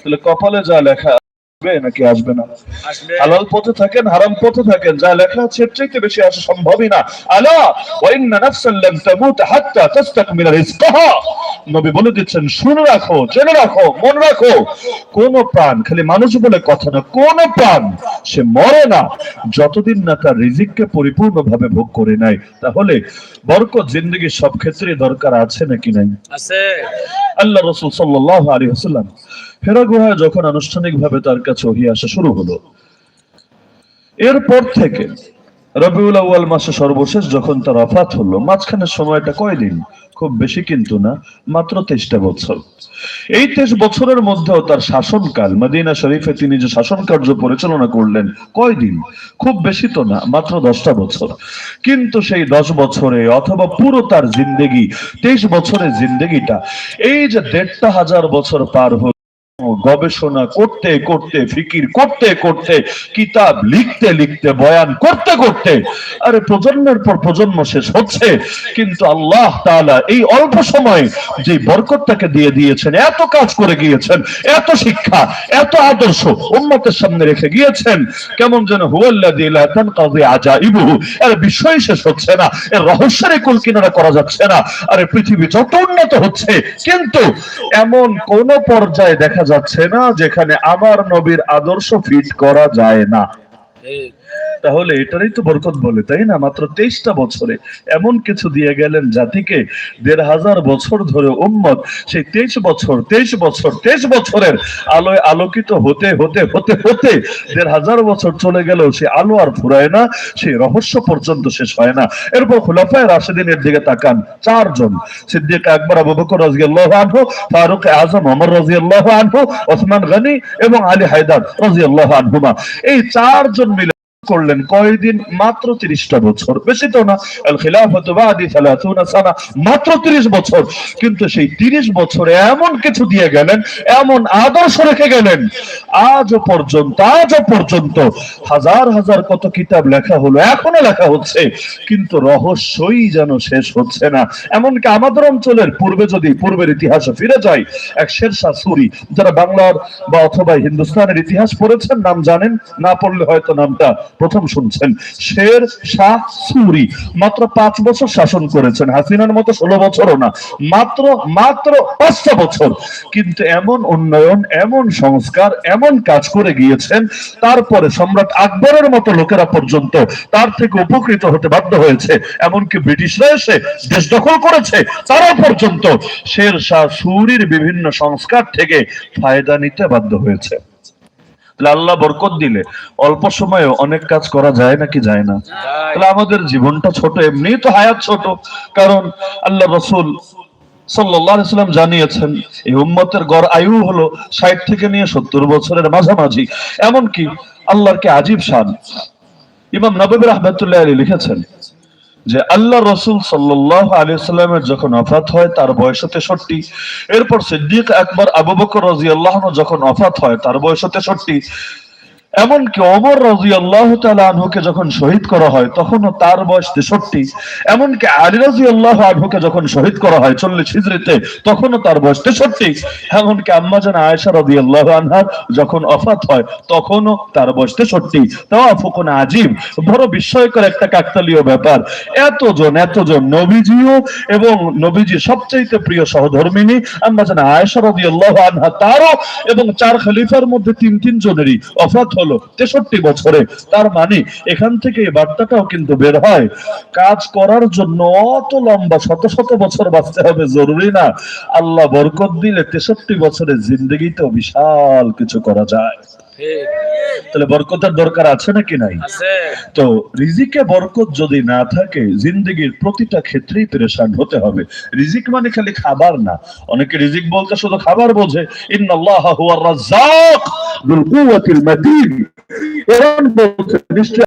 তাহলে কপালে যা লেখা আসবে নাকি আসবে না? হালাল পথে থাকেন হারাম পথে থাকেন যা লেখা আছে চাইতে বেশি আসা সম্ভবই না। আলা ওয়াইন্না নাফসান লাম তামুত হাত্তা তাস্তাকমিলা রিজকাহা। নবী বলে দিচ্ছেন শুনে রাখো জেনে রাখো মনে রাখো। কোন প্রাণ খালি মানুষ বলে কথা না কোন প্রাণ সে মরে না। যতদিন না তার রিজিককে পরিপূর্ণভাবে ভোগ করে নাই তাহলে বরকত জিন্দগির সব ক্ষেত্রে দরকার আছে নাকি নাই? আছে। আল্লাহ রসুল সাল্লাহ আলী হাসাল্লাম হেরা গুহা যখন আনুষ্ঠানিকভাবে তার কাছে ওহি আসা শুরু হলো এরপর থেকে রবিউল আউয়াল মাসে সর্বশেষ যখন তার অফাত হলো মাঝখানের সময়টা কয়দিন? খুব বেশি কিন্তু না, মাত্র তেইশটা বছর। এই তেইশ বছরের মধ্যেও তার শাসনকাল, মদিনা শরীফে তিনি যে শাসন কার্য পরিচালনা করলেন, কয়দিন? খুব বেশি তো না, মাত্র দশটা বছর। কিন্তু সেই দশ বছরে অথবা পুরো তার জিন্দেগি, তেইশ বছরের জিন্দেগিটা, এই যে দেড়টা হাজার বছর পার হল গবেষণা করতে করতে, ফিকির করতে করতে, কিতাব লিখতে লিখতে, বয়ান করতে করতে, আরে প্রজন্মের পর প্রজন্ম শেষ হচ্ছে। কিন্তু আল্লাহ তাআলা এই অল্প সময়ে যে বরকতটাকে দিয়ে দিয়েছেন, এত কাজ করে গিয়েছেন, এত শিক্ষা, এত আদর্শ উম্মতের সামনে রেখে গিয়েছেন, কেমন যেন হুয়াল্লাযী লা তানকাযি আজাইবুহু। এর বিষয় শেষ হচ্ছে না, এর রহস্যের কুল কিনারা করা যাচ্ছে না। আরে পৃথিবী যত উন্নত হচ্ছে, কিন্তু এমন কোন পর্যায়ে দেখা যাচ্ছে না যেখানে আমার নবীর আদর্শ ফিট করা যায় না। তাহলে এটারই তো বরকত বলে, তাই না? মাত্র তেইশটা বছরে এমন কিছু দিয়ে গেলেন জাতিকে দেড় হাজার বছর ধরে উম্মত। সেই তেইশ বছর তেইশ বছর, তেইশ বছরের আলোয় আলোকিত হতে হতে হতে হতে দেড় হাজার বছর চলে গেলেও সে আলো আর ফুরায় না সেই রহস্য পর্যন্ত শেষ হয় না। এরপর খুলাফায় রাশেদিনের দিকে তাকান চারজন। সিদ্দিক আকবর, আবু বকর রাজিয়াল্লাহু আনহু, ফারুক আজম, ওমর রাজিয়াল্লাহু আনহু, ওসমান গনি এবং আলী হায়দার রাজিয়াল্লাহু আনহুমা। এই চারজন মিলে করলেন কয়দিন? মাত্র তিরিশটা বছর। বেশি তো না। সানা। মাত্র তিরিশ বছর। কিন্তু সেই তিরিশ বছরে এমন কিছু দিয়ে গেলেন, এমন আদর্শ রেখে গেলেন। আজও পর্যন্ত আজও পর্যন্ত হাজার হাজার কত কিতাব লেখা হলো, এখনও লেখা হচ্ছে। কিন্তু রহস্যই যেন শেষ হচ্ছে না। এমনকি আমাদের অঞ্চলের পূর্বে যদি পূর্বের ইতিহাসে ফিরে যাই এক শেরশাহ সুরি, যারা বাংলার বা অথবা হিন্দুস্তানের ইতিহাস পড়েছেন, নাম জানেন? না পড়লে হয়তো নামটা প্রথম শুনছেন, শের শাহ সুরি। মাত্র পাঁচ বছর শাসন করেছেন, হাসিনার মতো ষোলো বছরও না, মাত্র মাত্র পাঁচটা বছর। কিন্তু এমন উন্নয়ন, এমন সংস্কার, এমন কাজ করে গিয়েছেন, তারপরে সম্রাট আকবরের মতো লোকেরা পর্যন্ত তার থেকে উপকৃত হতে বাধ্য হয়েছে। এমনকি ব্রিটিশরা এসে দেশ দখল করেছে তারা পর্যন্ত শের শাহ সুরির বিভিন্ন সংস্কার থেকে ফায়দা নিতে বাধ্য হয়েছে। তাহলে আল্লাহ বরকত দিলে। অল্প সময়ে অনেক কাজ করা যায় নাকি যায় না? তাহলে আমাদের জীবনটা ছোট এমনি তো হায়াত ছোট। কারণ আল্লাহ রসুল সাল্লাম জানিয়েছেন এই উম্মতের গড় আয়ু হলো ষাট থেকে নিয়ে সত্তর বছরের মাঝামাঝি। এমনকি আল্লাহর কে আজীব শান? ইমাম নবী রহমতুল্লাহ আলী লিখেছেন যে আল্লাহ রসুল সাল্লাহ আলিয়াল্লামের যখন অফাত হয়, তার বয়স তেষট্টি এরপর সিদ্দিক আকবর আবু বকর রাজি আল্লাহন যখন অফাত হয়, তার বয়স তেষট্টি এমনকি অমর রাজি আল্লাহ আনহুকে যখন শহীদ করা হয়, তখনও তার বয়স তেষট্টি। এমনকি আলী রাজি আল্লাহ আনহুকে যখন শহীদ করা হয় চল্লিশ হিজড়িতে, তখনও তার বয়স তেষট্টি। এমনকি আম্মাজান আয়েশা রাজি আল্লাহ আনহার যখন অফাত হয়, তখনও তার বয়স তেষট্টি। তাও ফুকুন আজীব বড় বিস্ময়কর একটা কাকতালীয় ব্যাপার। এতজন এতজন নবীজিও এবং নবীজির সবচাইতে প্রিয় সহধর্মিনী আম্মাজান আয়েশা রাজি আল্লাহ আনহা, তারও এবং চার খলিফার মধ্যে তিন তিন জনেরই অফাত হলো তেষট্টি বছরে। তার মানে এখান থেকে এই বার্তাটাও কিন্তু বের হয়। কাজ করার জন্য অত লম্বা শত শত বছর বাঁচতে হবে, জরুরি না। আল্লাহ বরকত দিলে তেষট্টি বছরের জিন্দগিতেও বিশাল কিছু করা যায়। তাহলে বরকতের দরকার আছে নাকি নাই? তো রিজিকে বরকত যদি না থাকে জিন্দগির প্রতিটা ক্ষেত্রেই পেরেশান হতে হবে। রিজিক মানে খালি খাবার না। অনেকে রিজিক বলতে শুধু খাবার বোঝে। ইন্নাল্লাহ হুয়ার রাজ্জাক যুল কুওয়াতিল মাতিন। কোরআন বলতে নিশ্চয়